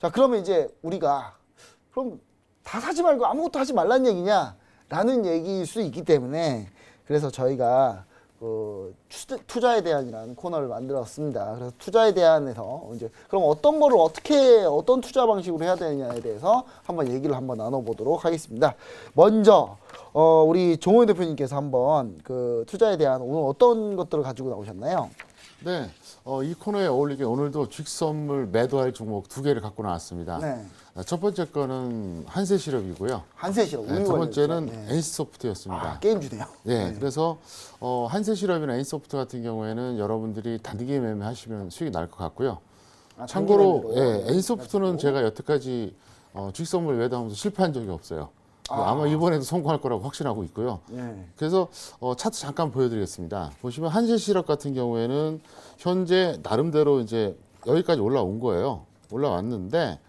자, 그러면 이제 우리가 그럼 다 사지 말고 아무것도 하지 말란 얘기냐? 라는 얘기일 수 있기 때문에 그래서 저희가 그 투자- 투자에 대한이라는 코너를 만들었습니다. 그래서 투자에 대한에서 이제 그럼 어떤 거를 어떻게 어떤 투자 방식으로 해야 되느냐에 대해서 한번 얘기를 한번 나눠보도록 하겠습니다. 먼저 어, 우리 종호 대표님께서 한번 그 투자에 대한 오늘 어떤 것들을 가지고 나오셨나요? 네, 어, 이 코너에 어울리게 오늘도 주식 선물 매도할 종목 두 개를 갖고 나왔습니다. 네. 아, 첫 번째 거는 한세 시럽이고요. 한세시로 네, 두 번째는 NC 소프트였습니다. 아, 게임 주네요. 예, 그래서 어, 한세 시럽이나 NC 소프트 같은 경우에는 여러분들이 단기 매매하시면 수익이 날 것 같고요. 아, 참고로? 예, NC 소프트는 제가 여태까지 어, 주식 선물 매도하면서 실패한 적이 없어요. 아 마 이번에도 성공할 거라고 확신하고 있고요. 네. 그래서 어, 차트 잠깐 보여드리겠습니다. 보시면 시럽 같은 경우에는 현재 나름대로 이제 여기까지 올라온 거예요. 올라왔는데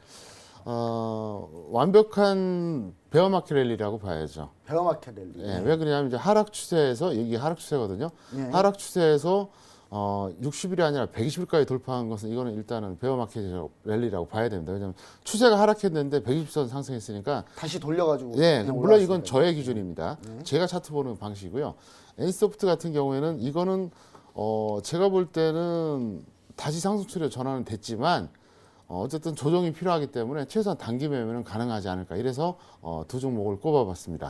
어, 완벽한 베어마켓 랠리라고 봐야죠. 베어마켓 랠리. 예, 왜 그러냐면 이제 하락 추세에서 이게 하락 추세거든요. 네. 하락 추세에서 어, 60일이 아니라 120일까지 돌파한 것은 이거는 일단은 베어 마켓 랠리라고 봐야 됩니다. 왜냐하면 추세가 하락했는데 120선 상승했으니까 다시 돌려가지고. 네, 그냥 물론 이건. 저의 기준입니다. 제가 차트 보는 방식이고요. 엔소프트 같은 경우에는 이거는 어 제가 볼 때는 다시 상승 추세로 전환은 됐지만 어, 어쨌든 조정이 필요하기 때문에 최소한 단기 매매는 가능하지 않을까 이래서 어, 두 종목을 꼽아봤습니다.